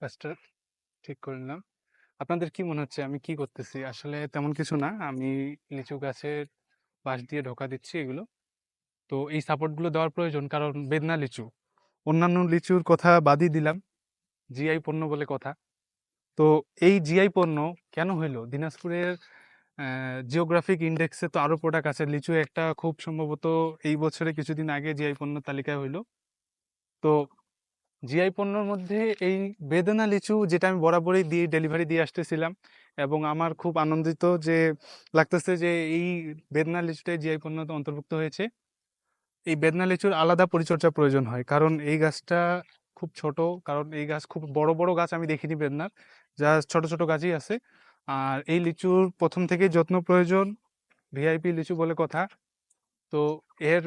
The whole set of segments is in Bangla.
কাজটা ঠিক করে নিলাম। আপনাদের কি মনে হচ্ছে আমি কি করতেছি? আসলে তেমন কিছু না। আমি লিচু গাছের বাঁশ দিয়ে ঢোকা দিচ্ছি এগুলো। তো এই সাপোর্টগুলো দেওয়ার প্রয়োজন কারণ বেদনা লিচু। অন্যান্য লিচুর কথা বাদই দিলাম। জিআই পণ্য বলে কথা। তো এই জিআই পণ্য কেন হইল? দিনাজপুরের জিওগ্রাফিক ইনডেক্সে তো আরও প্রোডাক্ট আছে। লিচু একটা খুব সম্ভবত এই বছরে কিছুদিন আগে জিআই পণ্য তালিকায় হইল। তো জিআই পণ্যর মধ্যে এই বেদনা লিচু যেটা আমি বরাবরই দিয়ে ডেলিভারি দিয়ে আসতেছিলাম এবং আমার খুব আনন্দিত যে লাগতেছে যে এই বেদনা লিচুটাই জিআই পণ্যতে অন্তর্ভুক্ত হয়েছে। এই বেদনা লিচুর আলাদা পরিচর্যা প্রয়োজন হয়। কারণ এই গাছটা খুব ছোট। কারণ এই গাছ খুব বড়, বড় গাছ আমি দেখিনি বেদনার। যা ছোট, ছোট গাছই আছে। আর এই লিচুর প্রথম থেকেই যত্ন প্রয়োজন। ভিআইপি লিচু বলে কথা। তো এর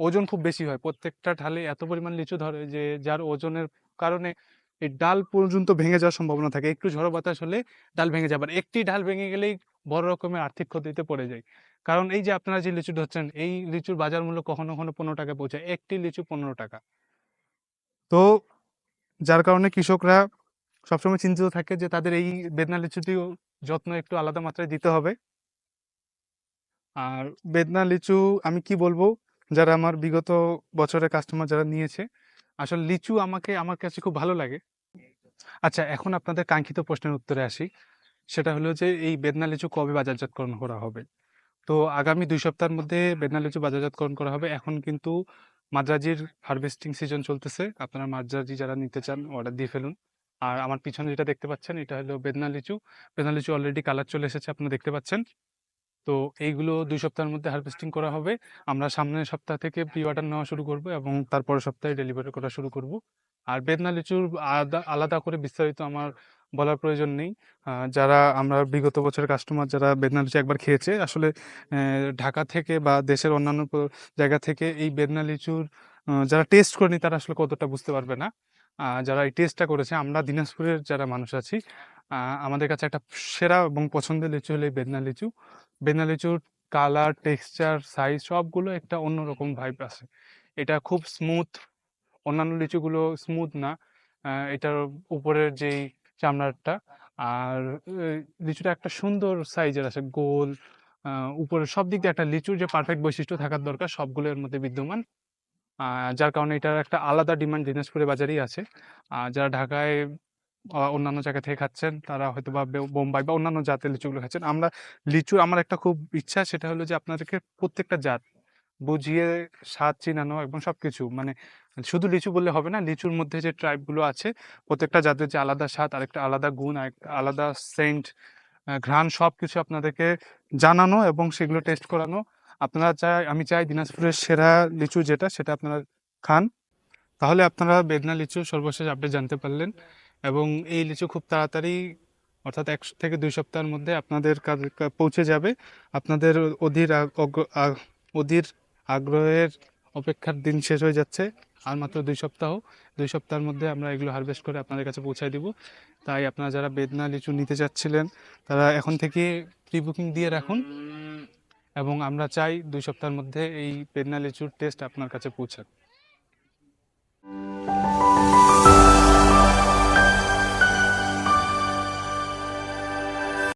ওজন খুব বেশি হয়। প্রত্যেকটা ঢালে এত পরিমাণ লিচু ধরে যে যার ওজনের কারণে এই ডাল পর্যন্ত ভেঙে যাওয়ার সম্ভাবনা থাকে। একটু ঝড়ো বাতাস হলে ডাল ভেঙে যায়। আবার একটি ডাল ভেঙে গেলেই বড় রকমের আর্থিক ক্ষতিতে পড়ে যায়। কারণ এই যে আপনারা যে লিচু ধরছেন, এই লিচুর বাজার মূল্য কখনো, কখনো ৳১৫ পৌঁছায়। একটি লিচু ৳১৫ তো যার কারণে কৃষকরা সবসময় চিন্তিত থাকে যে তাদের এই বেদনা লিচুটিও যত্ন একটু আলাদা মাত্রায় দিতে হবে। আর বেদনা লিচু আমি কি বলব? যারা আমার বিগত বছরের কাস্টমার যারা নিয়েছে, আসলে লিচু আমাকে আমার কাছে খুব ভালো লাগে। আচ্ছা এখন আপনাদের কাঙ্ক্ষিত প্রশ্নের উত্তরে আসি। সেটা হলো যে এই বেদনা লিচু কবে বাজারজাতকরণ করা হবে? তো আগামী দুই সপ্তাহের মধ্যে বেদনা লিচু বাজারজাতকরণ করা হবে। এখন কিন্তু মাদ্রাজির হারভেস্টিং সিজন চলতেছে। আপনারা মাদ্রাজি যারা নিতে চান অর্ডার দিয়ে ফেলুন। আর আমার পিছনে যেটা দেখতে পাচ্ছেন এটা হলো বেদনা লিচু। বেদনা লিচু অলরেডি কালার চলে এসেছে আপনারা দেখতে পাচ্ছেন। তো এইগুলো দুই সপ্তাহের মধ্যে হারভেস্টিং করা হবে। আমরা সামনের সপ্তাহ থেকে প্রি অর্ডার নেওয়া শুরু করব এবং তারপরের সপ্তাহে ডেলিভারি করা শুরু করব। আর বেদনা লিচুর আলাদা আলাদা করে বিস্তারিত আমার বলার প্রয়োজন নেই। যারা আমরা বিগত বছরের কাস্টমার যারা বেদনা লিচু একবার খেয়েছে আসলে ঢাকা থেকে বা দেশের অন্যান্য জায়গা থেকে এই বেদনা লিচুর যারা টেস্ট করেনি তারা আসলে কতটা বুঝতে পারবে না। যারা এই টেস্টটা করেছে আমরা দিনাজপুরের যারা মানুষ আছি, আমাদের কাছে একটা সেরা এবং পছন্দের লিচু হলো বেদনা লিচু। বেদনা লিচুর কালার, টেক্সচার, সাইজ সবগুলো একটা অন্যরকম ভাইব আছে। এটা খুব স্মুথ। অন্যান্য লিচুগুলো স্মুথ না। এটার উপরের যেই চামড়াটা আর লিচুটা একটা সুন্দর সাইজের আছে। গোল আ উপরের সব দিক দিয়ে একটা লিচুর যে পারফেক্ট বৈশিষ্ট্য থাকার দরকার সবগুলো এর মধ্যে বিদ্যমান। যার কারণে এটার একটা আলাদা ডিমান্ড দিনাজপুরের বাজারেই আছে। যারা ঢাকায় অন্যান্য জায়গা থেকে খাচ্ছেন তারা হয়তো বা বোম্বাই বা অন্যান্য জাতের লিচুগুলো খাচ্ছেন। আমরা লিচু আমার একটা খুব ইচ্ছা সেটা হলো যে আপনাদেরকে প্রত্যেকটা জাত বুঝিয়ে স্বাদ চিনানো এবং সবকিছু মানে শুধু লিচু বললে হবে না। লিচুর মধ্যে যে ট্রাইবগুলো আছে প্রত্যেকটা জাতের যে আলাদা স্বাদ, আরেকটা আলাদা গুণ, আলাদা সেন্ট, আ সব কিছু আপনাদেরকে জানানো এবং সেগুলো টেস্ট করানো। আপনারা চাই আমি চাই দিনাজপুরের সেরা লিচু যেটা সেটা আপনারা খান। তাহলে আপনারা বেদনা লিচু সর্বশেষ আপডেট জানতে পারলেন এবং এই লিচু খুব তাড়াতাড়ি অর্থাৎ এক থেকে দুই সপ্তাহের মধ্যে আপনাদের পৌঁছে যাবে। আপনাদের অধীর অধীর আগ্রহের অপেক্ষার দিন শেষ হয়ে যাচ্ছে। আর মাত্র দুই সপ্তাহ। দুই সপ্তাহের মধ্যে আমরা এগুলো হারভেস্ট করে আপনাদের কাছে পৌঁছায় দিব। তাই আপনারা যারা বেদনা লিচু নিতে চাচ্ছিলেন, তারা এখন থেকে প্রি বুকিং দিয়ে রাখুন। এবং আমরা চাই দুই সপ্তাহের মধ্যে এই বেদনা লিচুর টেস্ট আপনার কাছে পৌঁছাক।